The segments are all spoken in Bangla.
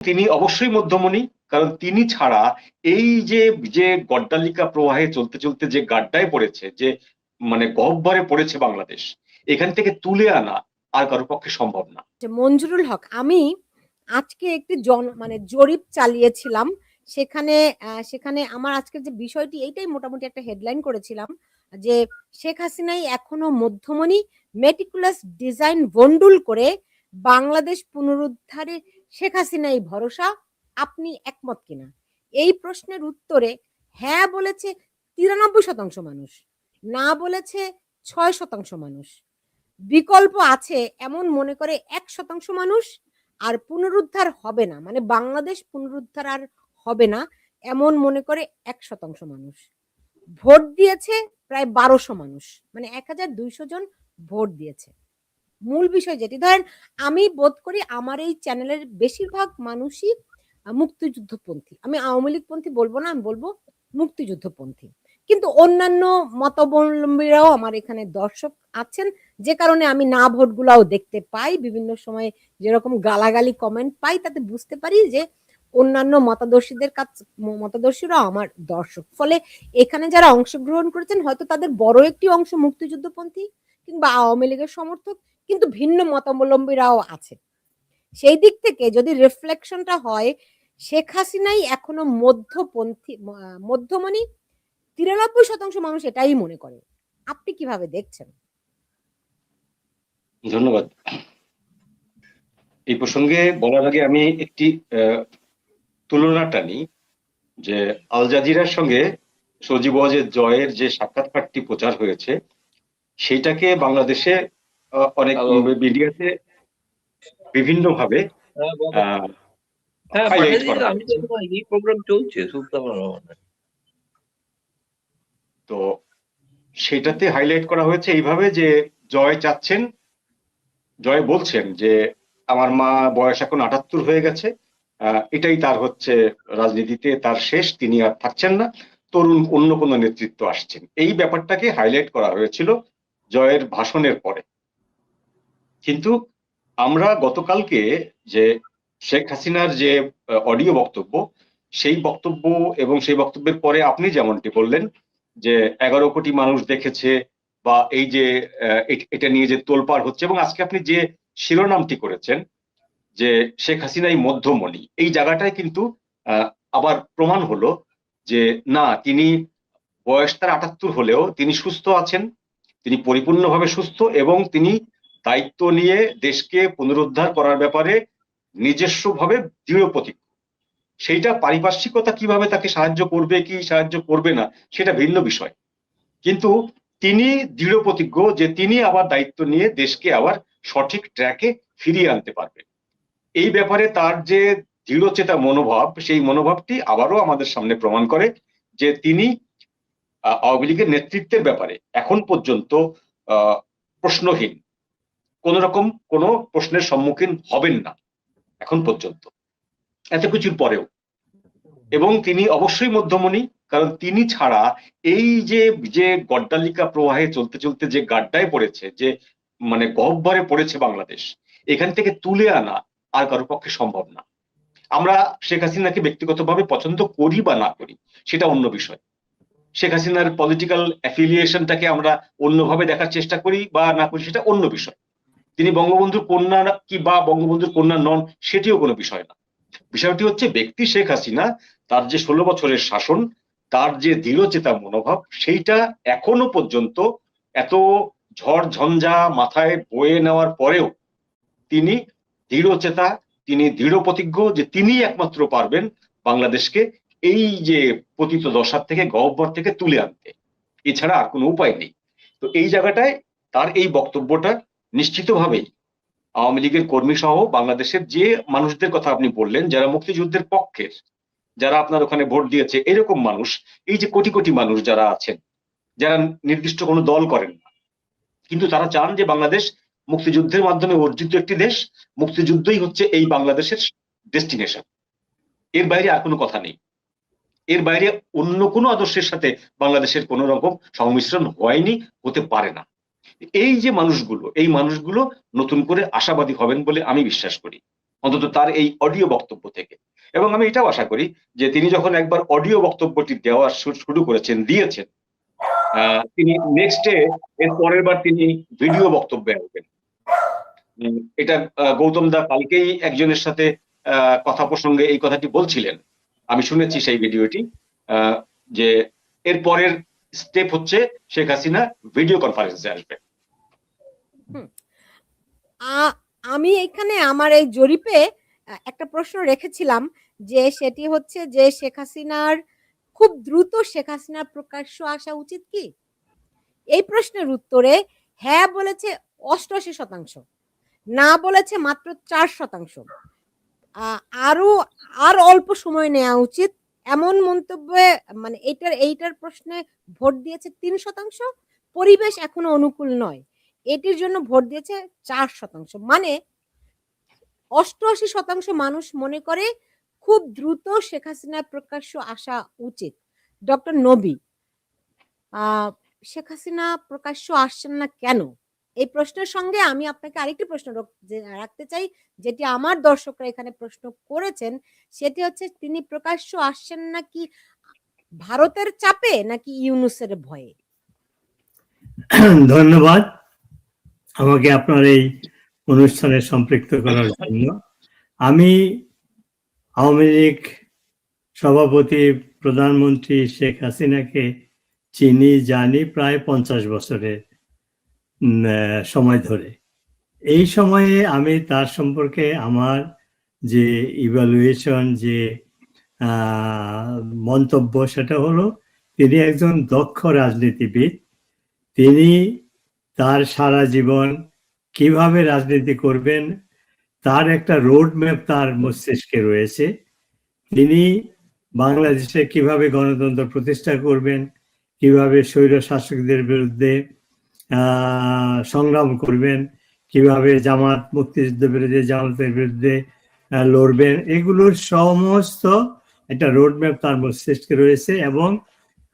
তিনি অবশ্যই মধ্যমণি, কারণ তিনি ছাড়া এই যে যে গড্ডালিকা প্রবাহে চলতে চলতে যে গাড্ডায় পড়েছে, যে মানে গহ্বরে পড়েছে বাংলাদেশ, এখান থেকে তুলে আনা আর কারোর পক্ষে সম্ভব না। মঞ্জুরুল হক, আমি আজকে একটি জন মানে জরিপ চালিয়েছিলাম, সেখানে সেখানে আমার আজকের যে বিষয়টি, এইটাই মোটামুটি একটা হেডলাইন করেছিলাম, যে শেখ হাসিনাই এখনও মধ্যমণি মেটিকুলাস ডিজাইন বন্ডুল করে বাংলাদেশ পুনরুদ্ধারে শেখ হাসিনাই ভরসা আপনি একমত কিনা? এই প্রশ্নের উত্তরে হ্যাঁ বলেছে তিরানব্বই শতাংশ মানুষ, না বলেছে ছয় শতাংশ মানুষ। বিকল্প আছে এমন মনে করে এক শতাংশ মানুষ আর পুনরুদ্ধার হবে না মানে বাংলাদেশ পুনরুদ্ধার আর হবে না এমন মনে করে এক শতাংশ মানুষ। ভোট দিয়েছে প্রায় বারোশো মানুষ মানে এক হাজার দুইশো জন ভোট দিয়েছে। মূল বিষয় যেটি। ধরেন, আমি বোধ করি আমার এই চ্যানেলের বেশিরভাগ মানুষই মুক্তিযুদ্ধপন্থী। আমি আওয়ামী লীগপন্থী বলব না, আমি বলব মুক্তিযুদ্ধপন্থী। কিন্তু অন্যান্য মতাবলম্বীরাও আমার এখানে দর্শক আছেন। যে কারণে আমি না ভোটগুলাও দেখতে পাই। বিভিন্ন সময় যেরকম গালাগালি কমেন্ট পাই, তাতে বুঝতে পারি যে অন্যান্য মতাদর্শীদের কাছ মতাদর্শীরাও আমার দর্শক। ফলে এখানে যারা অংশগ্রহণ করেছেন, হয়তো তাদের বড় একটি অংশ মুক্তিযুদ্ধপন্থী কিংবা আওয়ামী লীগের সমর্থক। কিন্তু ভিন্ন মতাবলম্বীরাও আছে সেই দিক থেকে যদি রিফ্লেকশনটা হয়, শেখ হাসিনাই এখনও মধ্যপন্থী মধ্যমণি, তিরানব্বই শতাংশ মানুষ এটাই মনে করে। আপনি কীভাবে দেখছেন? ধন্যবাদ। এই প্রসঙ্গে বলার আগে আমি একটি তুলনা টানি যে আল জাজিরার সঙ্গে সজীব ওয়াজেদ জয়ের যে সাক্ষাৎকারটি প্রচার হয়েছে সেটাকে বাংলাদেশে অনেক. মিডিয়াতে বিভিন্ন ভাবে তো সেটাতে হাইলাইট করা হয়েছে এইভাবে যে জয় চাচ্ছেন জয় বলছেন যে আমার মা বয়স এখন আটাত্তর হয়ে গেছে আহ, এটাই তার হচ্ছে রাজনীতিতে তার শেষ তিনি আর থাকছেন না তরুণ অন্য কোনো নেতৃত্ব আসছেন। এই ব্যাপারটাকে হাইলাইট করা হয়েছিল জয়ের ভাষণের পরে। কিন্তু আমরা গতকালকে যে শেখ হাসিনার যে অডিও বক্তব্য, সেই বক্তব্য এবং সেই বক্তব্যের পরে আপনি যেমনটি বললেন যে এগারো কোটি মানুষ দেখেছে বা এই যে এটা নিয়ে যে তোলপাড় হচ্ছে এবং আজকে আপনি যে শিরোনামটি করেছেন যে শেখ হাসিনাই মধ্যমণি, এই জায়গাটায় কিন্তু আবার প্রমাণ হলো যে না, তিনি বয়স তার আটাত্তর হলেও তিনি সুস্থ আছেন, তিনি পরিপূর্ণভাবে সুস্থ এবং তিনি দায়িত্ব নিয়ে দেশকে পুনরুদ্ধার করার ব্যাপারে নিজস্বভাবে দৃঢ় সেইটা পারিপার্শ্বিকতা কীভাবে তাকে সাহায্য করবে, কি সাহায্য করবে না, সেটা ভিন্ন বিষয়। কিন্তু তিনি দৃঢ় প্রতিজ্ঞ যে তিনি আবার দায়িত্ব নিয়ে দেশকে আবার সঠিক ট্র্যাকে ফিরিয়ে আনতে পারবেন। এই ব্যাপারে তার যে দৃঢ়চেতা মনোভাব, সেই মনোভাবটি আবারও আমাদের সামনে প্রমাণ করে যে তিনি আওয়ামী লীগের নেতৃত্বের ব্যাপারে এখন পর্যন্ত প্রশ্নহীন। কোন রকম কোনো প্রশ্নের সম্মুখীন হবেন না, এখন পর্যন্ত। এত কিছুর পরেও। এবং তিনি অবশ্যই মধ্যমণি, কারণ তিনি ছাড়া এই যে যে গড্ডালিকা প্রবাহে চলতে চলতে যে গাড্ডায় পড়েছে, যে মানে গহ্বরে পড়েছে বাংলাদেশ, এখান থেকে তুলে আনা আর কারোর পক্ষে সম্ভব না। আমরা শেখ হাসিনাকে ব্যক্তিগতভাবে পছন্দ করি বা না করি, সেটা অন্য বিষয়। শেখ হাসিনার পলিটিক্যাল অ্যাফিলিয়েশনটাকে আমরা অন্যভাবে দেখার চেষ্টা করি বা না করি, সেটা অন্য বিষয়। তিনি বঙ্গবন্ধুর কন্যা কি বা বঙ্গবন্ধুর কন্যা নন সেটিও কোনো বিষয় না। বিষয়টি হচ্ছে ব্যক্তি শেখ হাসিনা, তার যে ষোলো বছরের শাসন, তার যে দৃঢ়চেতা মনোভাব, সেইটা এখনও পর্যন্ত এত ঝড় ঝঞ্ঝা মাথায় বয়ে নেওয়ার পরেও তিনি দৃঢ়চেতা, তিনি দৃঢ় প্রতিজ্ঞ যে তিনি একমাত্র পারবেন বাংলাদেশকে এই যে পতিত দশার থেকে গহ্বর থেকে তুলে আনতে। এছাড়া আর কোনো উপায় নেই। তো এই জায়গাটায় তার এই বক্তব্যটা নিশ্চিতভাবেই আওয়ামী লীগের কর্মী সহ বাংলাদেশের যে মানুষদের কথা আপনি বললেন, যারা মুক্তিযুদ্ধের পক্ষের, যারা আপনার ওখানে ভোট দিয়েছে, এরকম মানুষ, এই যে কোটি কোটি মানুষ যারা আছেন, যারা নির্দিষ্ট কোনো দল করেন না, কিন্তু তারা চান যে বাংলাদেশ মুক্তিযুদ্ধের মাধ্যমে অর্জিত একটি দেশ, মুক্তিযুদ্ধই হচ্ছে এই বাংলাদেশের ডেস্টিনেশন। এর বাইরে আর কোনো কথা নেই। এর বাইরে অন্য কোনো আদর্শের সাথে বাংলাদেশের কোনো রকম সংমিশ্রণ হয়নি, হতে পারে না। এই যে মানুষগুলো, এই মানুষগুলো নতুন করে আশাবাদী হবেন বলে আমি বিশ্বাস করি। অন্তত তার এই অডিও বক্তব্য থেকে। এবং আমি এটাও আশা করি যে তিনি যখন একবার অডিও বক্তব্যটি দেওয়া শুরু করেছেন, দিয়েছেন তিনি নেক্সট এর পরের বার তিনি ভিডিও বক্তব্যে আসবেন। এটা গৌতম দা কালকেই একজনের সাথে কথা প্রসঙ্গে এই কথাটি বলছিলেন। আমি শুনেছি সেই ভিডিওটি যে এর পরের স্টেপ হচ্ছে শেখ হাসিনা ভিডিও কনফারেন্সে আসবে। আমি এখানে আমার এই জরিপে একটা প্রশ্ন রেখেছিলাম যে সেটি হচ্ছে যে শেখ হাসিনার, খুব দ্রুত শেখ হাসিনার প্রকাশ্য আসা উচিত কি? এই প্রশ্নের উত্তরে হ্যাঁ বলেছে অষ্টআশি শতাংশ, না বলেছে মাত্র চার শতাংশ। আরও, আর অল্প সময় নেওয়া উচিত। এমন মন্তব্যে মানে এইটার এইটার প্রশ্নে ভোট দিয়েছে তিন শতাংশ, পরিবেশ এখনও অনুকূল নয়। এটির জন্য ভোট দিয়েছে চার শতাংশ। মানে অষ্টআশি শতাংশ মানুষ মনে করে খুব দ্রুত শেখ হাসিনার প্রকাশ্য আসা উচিত। ডক্টর নবী শেখ হাসিনা প্রকাশ্য আসছেন না কেন? এই প্রশ্নের সঙ্গে আমি আপনাকে আরেকটি প্রশ্ন রাখতে চাই, যেটি আমার দর্শকরা এখানে প্রশ্ন করেছেন, সেটি হচ্ছে তিনি প্রকাশ্য আসছেন নাকি ভারতের চাপে নাকি ইউনুসের ভয়ে? ধন্যবাদ। আমাকে আপনার এই অনুষ্ঠানে সম্পৃক্ত করার জন্য। আমি আওয়ামী লীগ সভাপতি প্রধানমন্ত্রী শেখ হাসিনাকে চিনি, জানি প্রায় পঞ্চাশ বছরের সময় ধরে। এই সময়ে আমি তার সম্পর্কে আমার যে ইভালুয়েশন যে মন্তব্য, সেটা হলো তিনি একজন দক্ষ রাজনীতিবিদ। তিনি তার সারা জীবন কীভাবে রাজনীতি করবেন, তার একটা রোড ম্যাপ তার মস্তিষ্কে রয়েছে। তিনি বাংলাদেশে কীভাবে গণতন্ত্র প্রতিষ্ঠা করবেন, কীভাবে স্বৈর শাসকদের বিরুদ্ধে সংগ্রাম করবেন, কীভাবে জামাত মুক্তিযুদ্ধের বিরুদ্ধে, জামাতের বিরুদ্ধে লড়বেন, এগুলোর সমস্ত একটা রোড ম্যাপ তার মস্তিষ্কে রয়েছে এবং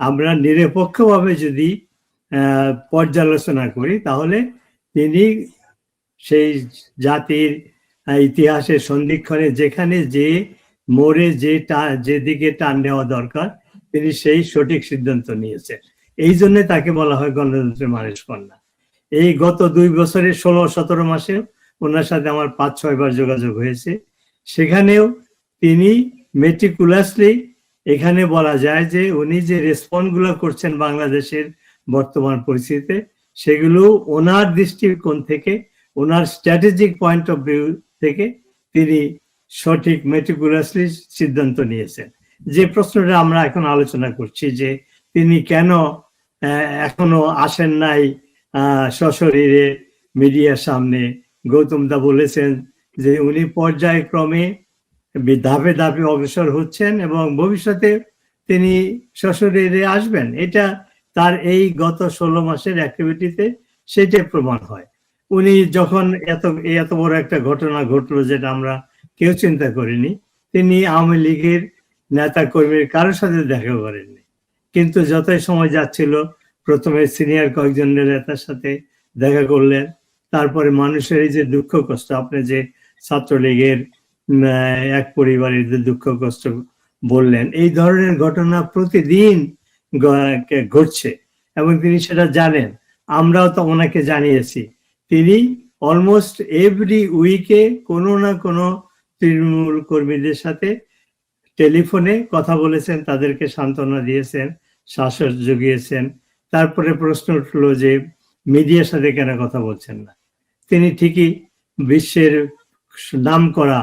আমরা নিরপেক্ষভাবে যদি পর্যালোচনা করি, তাহলে তিনি সেই জাতির ইতিহাসের সন্ধিক্ষণে যেখানে যে মোড়ে যে টা- যেদিকে টান নেওয়া দরকার, তিনি সেই সঠিক সিদ্ধান্ত নিয়েছেন। এই জন্য তাকে বলা হয় গণতন্ত্রের মানুষ কন্যা। এই গত দুই বছরের ষোলো, সতেরো মাসে ওনার সাথে আমার পাঁচ, ছয় বার যোগাযোগ হয়েছে। সেখানেও তিনি মেটিকুলাসলি এখানে বলা যায় যে, উনি যে রেসপন্সগুলো করছেন বাংলাদেশের বর্তমান পরিস্থিতিতে, সেগুলো ওনার দৃষ্টিকোণ থেকে, ওনার স্ট্র্যাটেজিক পয়েন্ট অফ ভিউ থেকে তিনি সঠিক মেটিকুলাসলি সিদ্ধান্ত নিয়েছেন। যে প্রশ্নটা আমরা এখন আলোচনা করছি যে তিনি কেন এখনও আসেন নাই সশরীরে মিডিয়ার সামনে। গৌতম দা বলেছেন যে উনি পর্যায়ক্রমে ধাপে ধাপে অগ্রসর হচ্ছেন এবং ভবিষ্যতে তিনি সশরীরে আসবেন। এটা তার এই গত ষোলো মাসের অ্যাক্টিভিটিতে সেটাই প্রমাণ হয়। উনি যখন এত এত বড় একটা ঘটনা ঘটলো যেটা আমরা কেউ চিন্তা করিনি, তিনি আওয়ামী লীগের নেতা কর্মীর কারোর সাথে দেখা করেননি। কিন্তু যতই সময় যাচ্ছিল, প্রথমে সিনিয়র কয়েকজন নেতার সাথে দেখা করলেন, তারপরে মানুষের এই যে দুঃখ কষ্ট, আপনি যে ছাত্রলীগের এক পরিবারের যে দুঃখ কষ্ট বললেন, এই ধরনের ঘটনা প্রতিদিন ঘটছে এবং তিনি সেটা জানেন। আমরাও তো ওনাকে জানিয়েছি। তিনি অলমোস্ট এভরি উইকে কোনো না কোনো তৃণমূল কর্মীদের সাথে টেলিফোনে কথা বলেছেন, তাদেরকে সান্ত্বনা দিয়েছেন শ্বাস জুগিয়েছেন। তারপরে প্রশ্ন উঠল যে মিডিয়ার সাথে কেন কথা বলছেন না? তিনি ঠিকই বিশ্বের নাম করা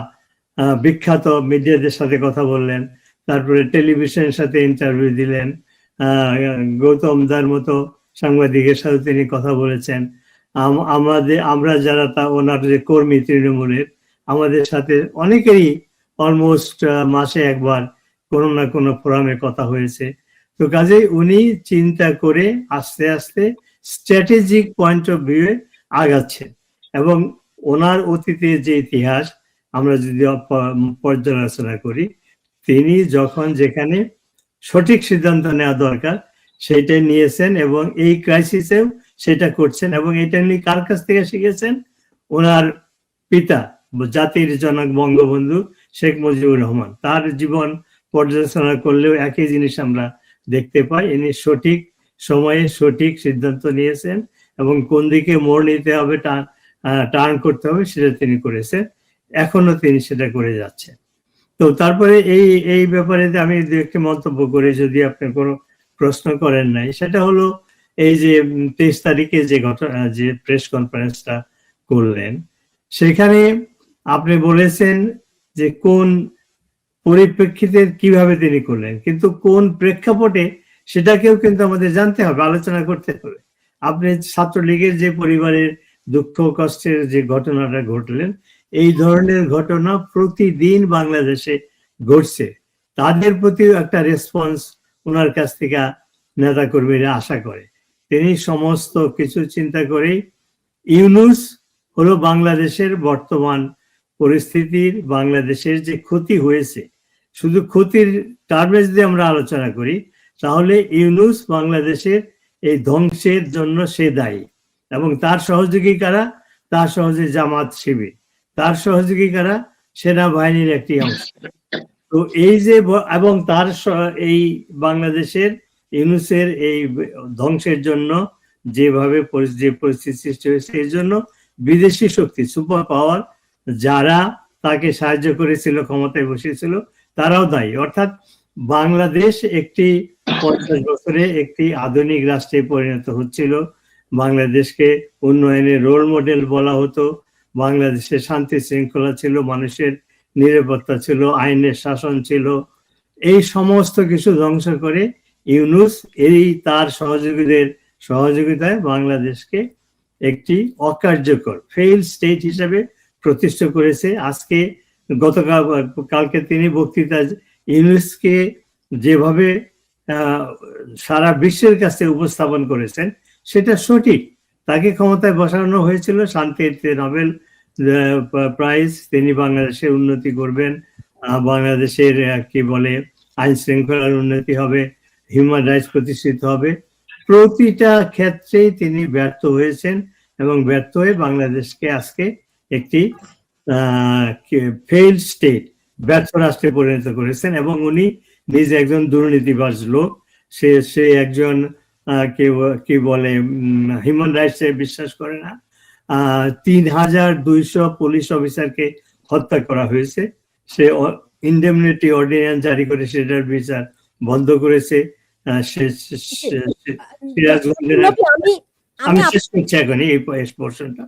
বিখ্যাত মিডিয়াদের সাথে কথা বললেন। তারপরে টেলিভিশনের সাথে ইন্টারভিউ দিলেন। গৌতম দার মতো সাংবাদিকের সাথে তিনি কথা বলেছেন। আম- আমাদের, আমরা যারা তা, ওনার যে কর্মী তৃণমূলের, আমাদের সাথে অনেকেরই অলমোস্ট মাসে একবার কোনো না কোনো ফোরামে কথা হয়েছে। তো কাজেই উনি চিন্তা করে আস্তে আস্তে স্ট্র্যাটেজিক পয়েন্ট অফ ভিউ আগাচ্ছেন। এবং ওনার অতীতের যে ইতিহাস, আমরা যদি পর্যালোচনা করি, তিনি যখন যেখানে সঠিক সিদ্ধান্ত নেওয়া দরকার সেটাই নিয়েছেন এবং এই ক্রাইসিসেও সেটা করছেন এবং এটা নিয়ে কার কাছ থেকে শিখেছেন? ওনার পিতা, জাতির জনক বঙ্গবন্ধু শেখ মুজিবুর রহমান। তার জীবন পর্যালোচনা করলেও একই জিনিস আমরা দেখতে পাই, ইনি সঠিক সময়ে সঠিক সিদ্ধান্ত নিয়েছেন এবং কোন দিকে মোড় নিতে হবে টার্ন করতে হবে, সেটা তিনি করেছেন। এখনও তিনি সেটা করে যাচ্ছেন। তো তারপরে এই এই ব্যাপারে আমি দু একটি মন্তব্য করে, যদি আপনি কোনো প্রশ্ন করেন নাই, সেটা হলো এই যে তেইশ তারিখে যে ঘটনা, যে প্রেস কনফারেন্সটা করলেন, সেখানে আপনি বলেছেন যে কোন পরিপ্রেক্ষিতে কীভাবে তিনি করলেন, কিন্তু কোন প্রেক্ষাপটে সেটাকেও কিন্তু আমাদের জানতে হবে, আলোচনা করতে হবে। আপনি ছাত্রলীগের যে পরিবারের দুঃখ, কষ্টের যে ঘটনাটা ঘটলেন এই ধরনের ঘটনা প্রতিদিন বাংলাদেশে ঘটছে। তাদের প্রতিও একটা রেসপন্স ওনার কাছ থেকে নেতা কর্মীরা আশা করে। তিনি সমস্ত কিছু চিন্তা করেই ইউনুস হলো বাংলাদেশের বর্তমান পরিস্থিতির, বাংলাদেশের যে ক্ষতি হয়েছে। শুধু ক্ষতির টার্মে যদি আমরা আলোচনা করি, তাহলে ইউনুস বাংলাদেশের এই ধ্বংসের জন্য সে দায়ী এবং তার সহযোগী কারা? তার সহযোগী জামাত শিবির। তার সহযোগী কারা? সেনাবাহিনীর একটি অংশ। তো এই যে এবং তার এই বাংলাদেশের, ইউনুসের এই ধ্বংসের জন্য যেভাবে যে পরিস্থিতি সৃষ্টি হয়েছে, এর জন্য বিদেশি শক্তি, সুপার পাওয়ার, যারা তাকে সাহায্য করেছিল, ক্ষমতায় বসিয়েছিল, তারাও দায়ী। অর্থাৎ বাংলাদেশ একটি পঞ্চাশ বছরে একটি আধুনিক রাষ্ট্রে পরিণত হচ্ছিল। বাংলাদেশকে উন্নয়নের রোল মডেল বলা হতো। বাংলাদেশে শান্তি শৃঙ্খলা ছিল, মানুষের নিরাপত্তা ছিল, আইনের শাসন ছিল। এই সমস্ত কিছু ধ্বংস করে ইউনুস এই তার সহযোগীদের সহযোগিতায় বাংলাদেশকে একটি অকার্যকর ফেইল স্টেট হিসাবে প্রতিষ্ঠা করেছে। আজকে গতকাল, কালকে তিনি বক্তৃতা ইউনুসকে যেভাবে সারা বিশ্বের কাছে উপস্থাপন করেছেন, সেটা সঠিক। তাকে ক্ষমতায় বসানো হয়েছিল শান্তিতে নোবেল প্রাইজ, তিনি বাংলাদেশের উন্নতি করবেন। বাংলাদেশের কি বলে, আইন শৃঙ্খলার উন্নতি হবে হিউম্যান রাইটস প্রতিষ্ঠিত হবে। প্রতিটা ক্ষেত্রেই তিনি ব্যর্থ হয়েছেন এবং ব্যর্থ হয়ে বাংলাদেশকে আজকে একটি ফেইল স্টেট ব্যর্থ রাষ্ট্রে পরিণত করেছেন এবং উনি নিজে একজন দুর্নীতিবাজ লোক। সে সে একজন আহ, কি বলে হিউম্যান রাইটস এ বিশ্বাস করে না। তিন হাজার দুইশো পুলিশ অফিসারকে হত্যা করা হয়েছে। সে ইন্ডেমনিটি অর্ডিন্যান্স জারি করে সেটার বিচার বন্ধ করেছে। সিরাজগঞ্জের আমি শেষ করছি এখন এই পোর্শনটা